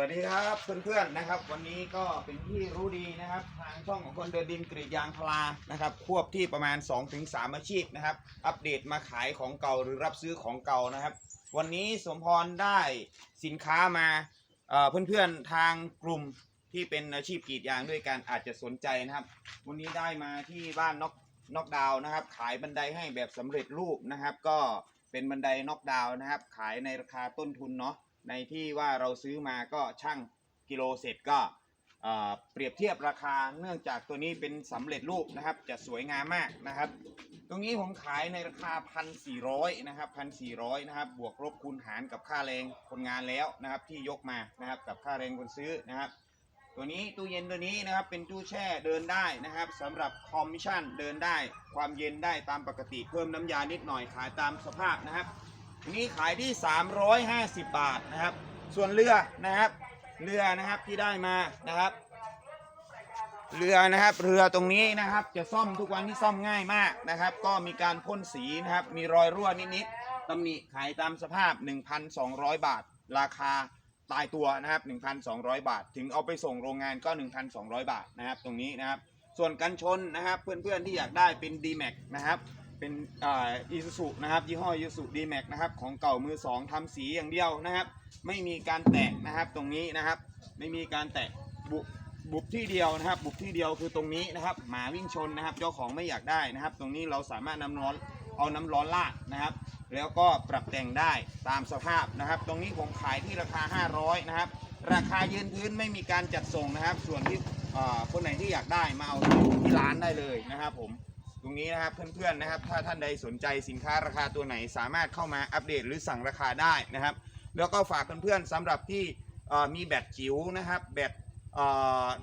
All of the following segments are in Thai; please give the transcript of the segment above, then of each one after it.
วัสดีครับเพื่อนๆนะครับ วันนี้ก็เป็นที่รู้ดีนะครับ ทางช่องของคนเดินดินกรีดยางพารานะครับ ควบที่ประมาณ 2-3 อาชีพนะครับ อัปเดตมาขายของเก่าหรือรับซื้อของเก่านะครับ วันนี้สมพรได้สินค้ามาเพื่อนๆทางกลุ่มที่เป็นอาชีพกรีดยางด้วยกันอาจจะสนใจนะครับ วันนี้ได้มาที่บ้านน็อกน็อกดาวนะครับ ขายบันไดให้แบบสำเร็จรูปนะครับ ก็เป็นบันไดน็อกดาวนะครับ ขายในราคาต้นทุนเนาะ ในที่ว่าเราซื้อมาก็ช่างกิโลเสร็จก็เปรียบเทียบราคาเนื่องจากตัวนี้เป็นสำเร็จรูปนะครับ จะสวยงามมากนะครับ ตรงนี้ผมขายในราคา 1,400 นะครับ 1,400 นะครับ บวกลบคูณหารกับค่าแรงคนงานแล้วนะครับ ที่ยกมานะครับกับค่าแรงคนซื้อนะครับ ตัวนี้ตู้เย็นตัวนี้นะครับเป็นตู้แช่เดินได้นะครับสำหรับคอมมิชชั่นเดินได้ ความเย็นได้ตามปกติเพิ่มน้ำยานิดหน่อยขายตามสภาพนะครับ อันนี้ขายที่ 350 บาทนะครับ ส่วนเรือนะครับ เรือนะครับที่ได้มานะครับ เรือนะครับ เรือตรงนี้นะครับ จะซ่อมทุกวันที่ซ่อมง่ายมากนะครับ ก็มีการพ่นสีนะครับ มีรอยรั่วนิดๆตำหนิขายตามสภาพ 1,200 บาท ราคาตายตัวนะครับ 1,200 บาท ถึงเอาไปส่งโรงงานก็ 1,200 บาทนะครับ ตรงนี้นะครับ ส่วนกันชนนะครับ เพื่อนๆที่อยากได้เป็น d m a x นะครับ เป็นอีซูซุนะครับยี่ห้อยูสุดีแม็กนะครับของเก่ามือสองทำสีอย่างเดียวนะครับ ไม่มีการแตะนะครับตรงนี้นะครับ ไม่มีการแตะบุบุบที่เดียวนะครับ บุบที่เดียวคือตรงนี้นะครับหมาวิ่งชนนะครับ เจ้าของไม่อยากได้นะครับ ตรงนี้เราสามารถนำร้อนเอาน้ำร้อนลาดนะครับ แล้วก็ปรับแต่งได้ตามสภาพนะครับ ตรงนี้ผมขายที่ราคา 500นะครับ ราคายืนพื้นไม่มีการจัดส่งนะครับ ส่วนที่คนไหนที่อยากได้มาเอาที่ร้านได้เลยนะครับผม รงนี้นะครับเพื่อนๆนะครับ ถ้าท่านใดสนใจสินค้าราคาตัวไหน สามารถเข้ามาอัปเดตหรือสั่งราคาได้นะครับ แล้วก็ฝากเพื่อนๆสำหรับที่มีแบตจิ๋วนะครับ แบต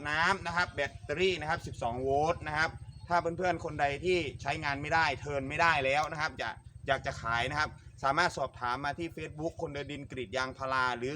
น้ำนะครับ แบตเตอรี่นะครับ 12 โวลต์นะครับ ถ้าเพื่อนๆคนใดที่ใช้งานไม่ได้เทินไม่ได้แล้วนะครับอยากอยากจะขายนะครับ สามารถสอบถามมาที่ Facebook คนเดินดินกรีดยางพาราหรือ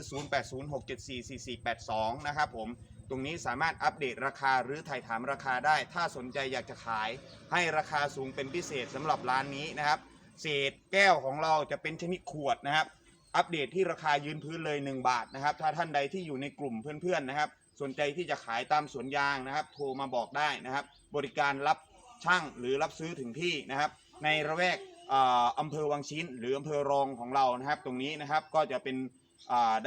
0806744482 นะครับผม ตรงนี้สามารถอัปเดตราคาหรือถ่ายถามราคาได้ ถ้าสนใจอยากจะขายให้ราคาสูงเป็นพิเศษสำหรับร้านนี้นะครับ เศษแก้วของเราจะเป็นชนิดขวดนะครับ อัปเดตที่ราคายืนพื้นเลย 1 บาทนะครับ ถ้าท่านใดที่อยู่ในกลุ่มเพื่อนๆนะครับ สนใจที่จะขายตามสวนยางนะครับ โทรมาบอกได้นะครับ บริการรับช่างหรือรับซื้อถึงที่นะครับ ในระแวกอออำเภอวังชิ้น หรืออำเภอรองของเรานะครับ ตรงนี้นะครับก็จะเป็น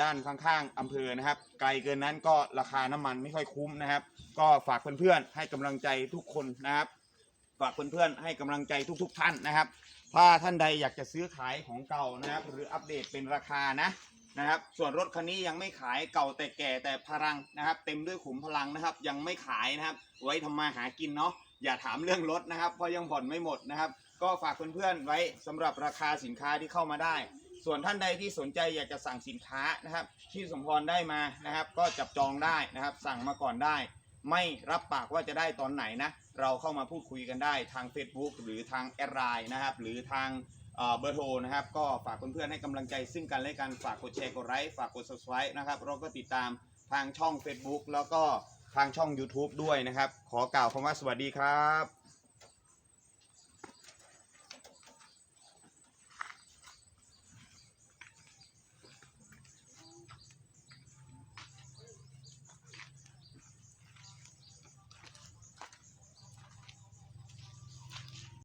ด้านข้างๆอำเภอนะครับ ไกลเกินนั้นก็ราคาน้ำมันไม่ค่อยคุ้มนะครับ ก็ฝากเพื่อนๆให้กำลังใจทุกคนนะครับ ฝากเพื่อนๆให้กำลังใจทุก ๆ ท่านนะครับ ถ้าท่านใดอยากจะซื้อขายของเก่านะครับ หรืออัปเดตเป็นราคานะนะครับ ส่วนรถคันนี้ยังไม่ขายเก่าแต่แก่แต่พลังนะครับ เต็มด้วยขุมพลังนะครับ ยังไม่ขายนะครับ ไว้ทำมาหากินเนาะอย่าถามเรื่องรถนะครับเพราะยังผ่อนไม่หมดนะครับ ก็ฝากเพื่อนๆไว้สำหรับราคาสินค้าที่เข้ามาได้ ส่วนท่านใดที่สนใจอยากจะสั่งสินค้านะครับ ที่สมพรได้มานะครับ ก็จับจองได้นะครับ สั่งมาก่อนได้ ไม่รับปากว่าจะได้ตอนไหนนะ เราเข้ามาพูดคุยกันได้ทาง Facebook หรือทางแอดไลน์นะครับ หรือทางเบอร์โทรนะครับ ก็ฝากเพื่อนๆให้กำลังใจซึ่งกันและกันฝากกดแชร์กดไลค์ฝากกด subscribe นะครับเราก็ติดตามทางช่อง Facebook แล้วก็ทางช่อง YouTube ด้วยนะครับ ขอกล่าวคำว่าสวัสดีครับ